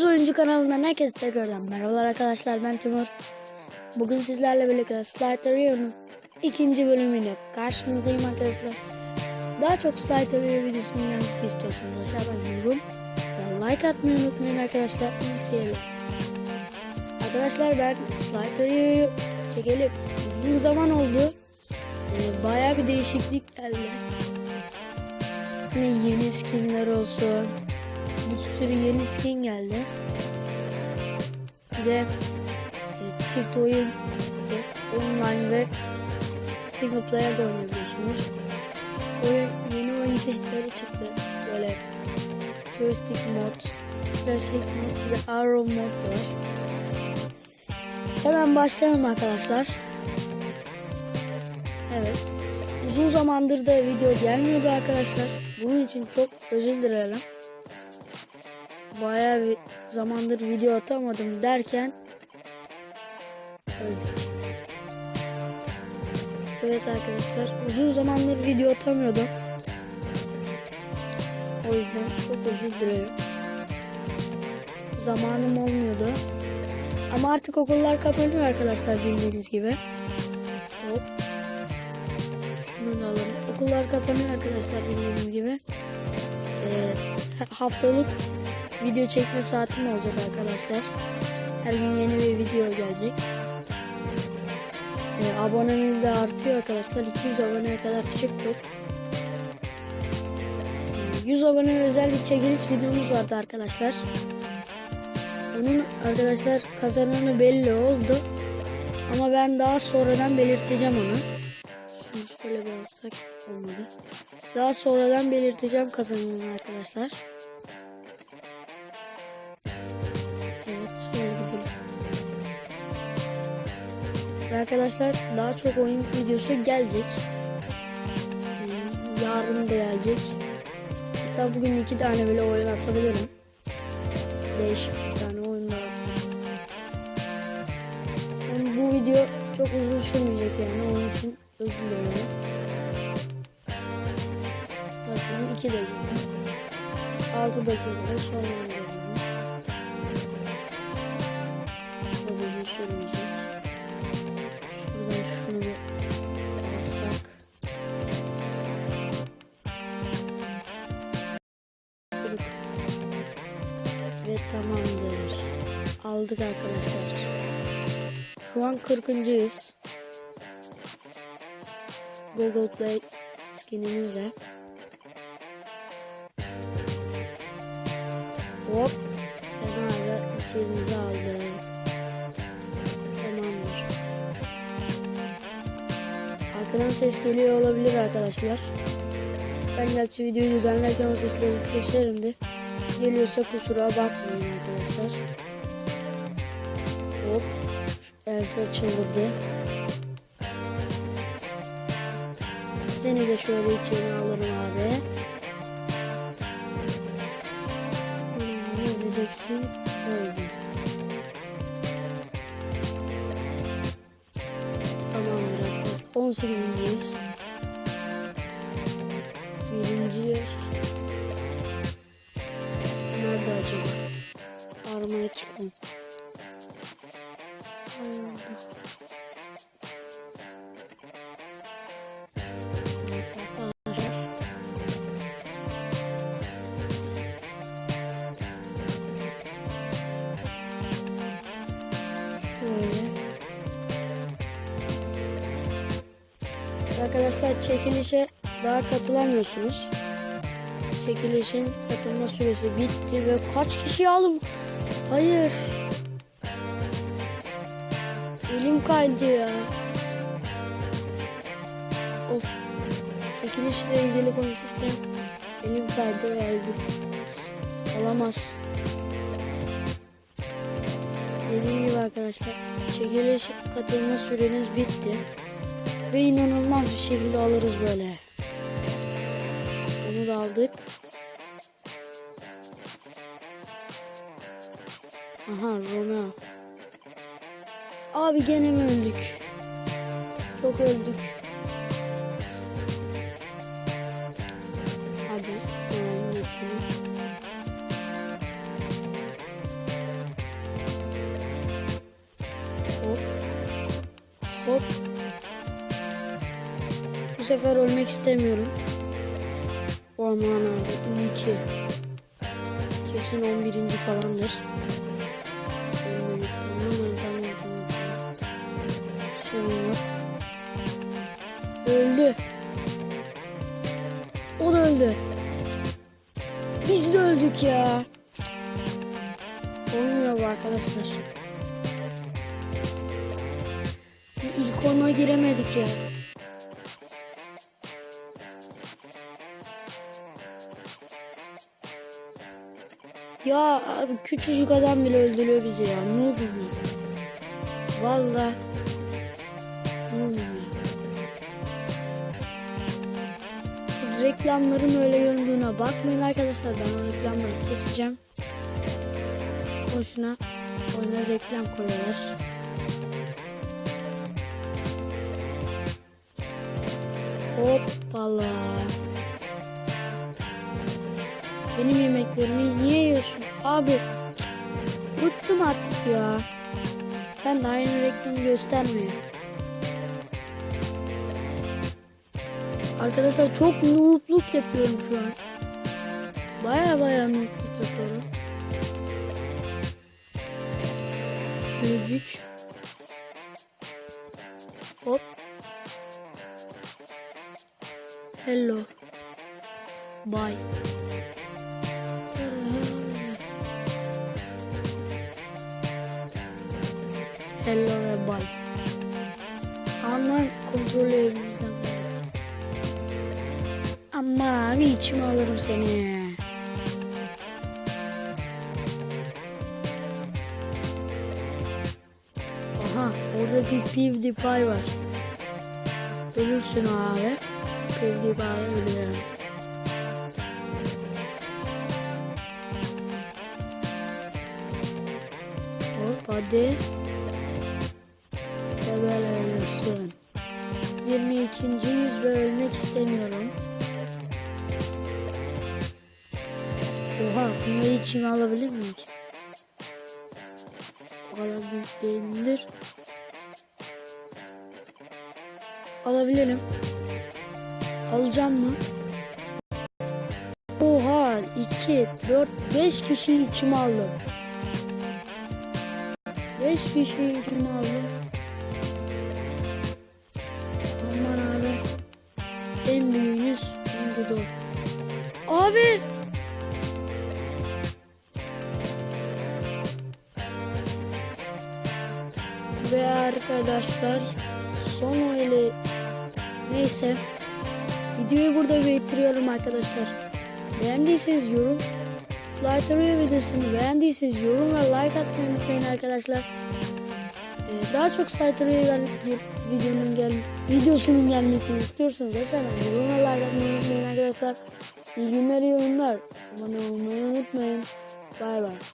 Ucuz Oyuncu kanalından herkese tekrardan merhabalar arkadaşlar ben Timur. Bugün sizlerle birlikte Rio'nun ikinci bölümüyle karşınızdayım arkadaşlar. Daha çok Slider Rio videosunun gelmesi istiyorsanız aşağıdan yorum ve like atmayı unutmayın arkadaşlar. İyi seyirler. Arkadaşlar ben Rio'yu çekelim uzun zaman oldu. Ee, bayağı bir değişiklik geldi. Ne yeni skinler olsun, bir sürü yeni skin geldi. Bir de çift oyun çıktı. Online ve single player de oynayabiliyorsunuz. Oyun, yeni oyun çeşitleri çıktı. Böyle joystick mod, classic mod ve arrow mod var. Hemen başlayalım arkadaşlar. Evet. Uzun zamandır da video gelmiyordu arkadaşlar. Bunun için çok özür dilerim bayağı bir zamandır video atamadım derken öldük. Evet arkadaşlar uzun zamandır video atamıyordum. O yüzden çok özür dilerim. Zamanım olmuyordu. Ama artık okullar kapanıyor arkadaşlar bildiğiniz gibi. Hop. Şunu alalım. Okullar kapanıyor arkadaşlar bildiğiniz gibi. Ee, haftalık video çekme saatim olacak arkadaşlar. Her gün yeni bir video gelecek. Ee, abonemiz de artıyor arkadaşlar. 200 aboneye kadar çıktık. Ee, 100 abone özel bir çekiliş videomuz vardı arkadaşlar. Onun arkadaşlar kazananı belli oldu. Ama ben daha sonradan belirteceğim onu. Şunu şöyle bir alsak olmadı. Daha sonradan belirteceğim kazananı arkadaşlar. Arkadaşlar daha çok oyun videosu gelecek. Hmm, Yarın da gelecek. Hatta bugün iki tane bile oyun atabilirim. Değişik bir tane atayım. Yani bu video çok uzun sürmeyecek yani onun için özür dilerim. Bakın 2 dakika. 6 dakikada sonlandırıyorum. Aldık arkadaşlar. Şu an 40.yüz. Google Play skinimizle. Hop. Kenarda içimizi aldık. Tamamdır. Arkadan ses geliyor olabilir arkadaşlar. Ben gerçi videoyu düzenlerken o sesleri keserim de. Geliyorsa kusura bakmayın arkadaşlar. Hop. Elsa çıldırdı. Seni de şöyle içeri alırım abi. Ne öleceksin? Öldü. Tamamdır arkadaşlar. 18.yiz. Birinci yer. Arkadaşlar çekilişe daha katılamıyorsunuz. Çekilişin katılma süresi bitti ve kaç kişi aldım? Hayır. Elim kaydı ya. Of. Çekilişle ilgili konuşurken elim kaydı ve öldüm. Olamaz. Dediğim gibi arkadaşlar çekiliş katılma süreniz bitti. Ve inanılmaz bir şekilde alırız böyle. Bunu da aldık. Aha Romeo. Abi gene mi öldük? Çok öldük. Sefer ölmek istemiyorum. Aman abi 2. Kesin 11. falandır. Tamam tamam tamam. Sorun yok. Öldü. O da öldü. Biz de öldük ya. Olmuyor bu arkadaşlar. İlk ona giremedik ya. Ya abi küçücük adam bile öldürüyor bizi ya. Ne bu? Valla. Ne bu? Reklamların öyle göründüğüne bakmayın arkadaşlar. Ben o reklamları keseceğim. Boşuna oyuna reklam koyuyorlar. Hoppala. Benim yemeklerimi niye yiyorsun? Abi bıktım artık ya. Sen de aynı reklamı gösterme. ya. Arkadaşlar çok noobluk yapıyorum şu an. Baya baya noobluk yapıyorum. Gülücük. Hop. Hello. Bye. Ama abi içime alırım seni. Aha orada bir PewDiePie var. Ölürsün abi. PewDiePie ölüyor. Hop hadi. Oha bunları içime alabilir miyim? O kadar büyük değildir. Alabilirim. Alacağım mı? Oha 2, 4, 5 kişi içime aldım. 5 kişi içime aldım. Aman abi. En büyüğünüz Endido. Abi. Ve arkadaşlar son öyle neyse videoyu burada bitiriyorum arkadaşlar. Beğendiyseniz yorum Slide Arıyor videosunu beğendiyseniz yorum ve like atmayı unutmayın arkadaşlar. Ee, daha çok Slide Arıyor gel- videonun gel videosunun gelmesini istiyorsanız lütfen yorum ve like atmayı unutmayın arkadaşlar. İyi günler iyi oyunlar. Abone olmayı unutmayın. Bay bay.